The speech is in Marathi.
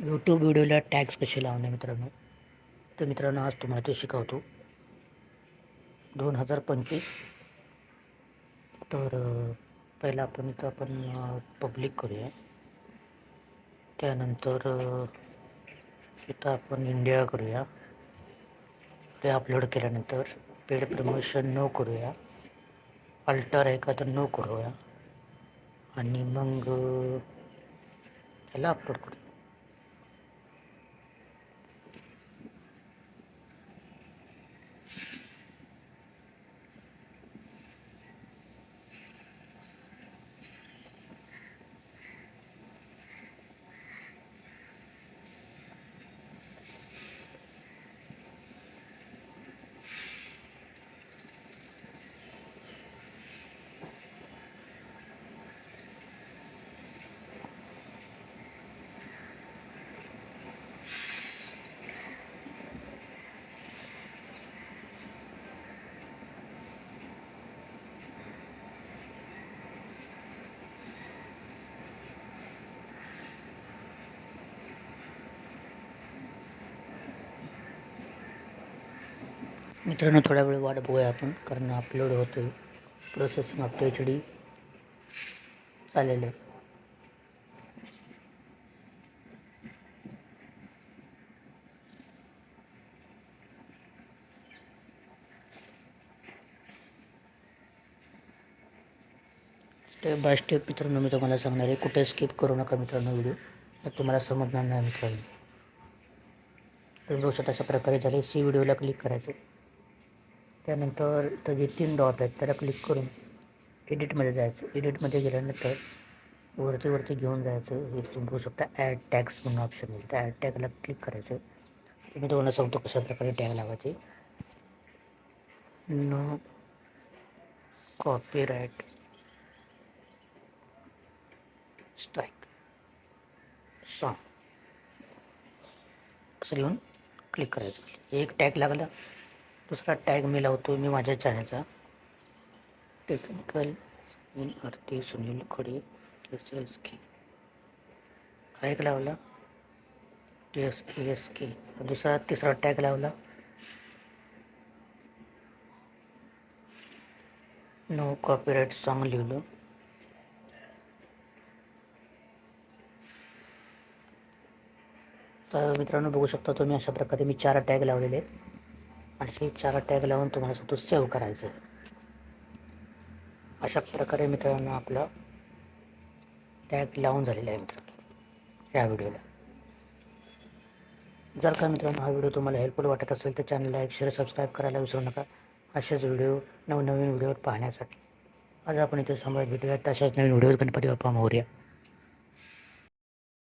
यूट्यूब व्हिडिओला टॅग्स कसे लावणे मित्रांनो? तर मित्रांनो आज तुम्हाला ते शिकवतो. दोन हजार पंचवीस. तर पहिलं पहिला आपण इथं आपण पब्लिक करूया. त्यानंतर इथं आपण इंडिया करूया. ते अपलोड केल्यानंतर पेड प्रमोशन नो करूया. अल्टर आहे का तर नो करूया. आणि मग त्याला अपलोड करूया मित्रांनो थोडा वेळ वाट बघूया आपण कारण अपलोड होतं प्रोसेसिंग ऑफ एच डी चालेलं आहे. स्टेप बाय स्टेप मित्रांनो मी तुम्हाला सांगणार आहे कुठे स्किप करू नका मित्रांनो व्हिडिओ तर तुम्हाला समजणार नाही मित्रांनो. तुम्ही बघू शकता अशा प्रकारे झाले. सी व्हिडिओला क्लिक करायचं. त्यानंतर इथं जे तीन डॉट आहेत त्याला क्लिक करून एडिटमध्ये जायचं. एडिटमध्ये गेल्यानंतर वरती वरती घेऊन जायचं. हे तुम्ही बघू शकता ॲड टॅग्स म्हणून ऑप्शन येईल त्या ॲड टॅगला क्लिक करायचं. मी तुम्हाला सांगतो कशा प्रकारे टॅग लावायचे. नो कॉपीराईट स्ट्राईक सॉन्ग असं लिहून क्लिक करायचं. एक टॅग लागला. दुसरा टॅग मी लावतो मी माझ्या चॅनलचा. Technical Sunil Aarti Sunil Khade S S के काय एक लावला. टी एस एस के दुसरा तिसरा टॅग लावला. नो कॉपीराईट सॉन्ग लिहिलं. तर मित्रांनो बघू शकता तुम्ही अशा प्रकारे मी चार टॅग लावलेले आहेत. आणि हे चार टॅग लावून तुम्हाला स्वतः सेव्ह करायचं. आहे अशा प्रकारे मित्रांनो आपला टॅग लावून झालेला आहे मित्रांनो या व्हिडिओला. जर का मित्रांनो हा व्हिडिओ तुम्हाला हेल्पफुल वाटत असेल तर चॅनलला एक शेअर सबस्क्राईब करायला विसरू नका. असेच व्हिडिओ नवनवीन व्हिडिओ पाहण्यासाठी. आज आपण इथे समोर भेटूया तशाच नवीन व्हिडिओ गणपती बाप्पा मोर्या.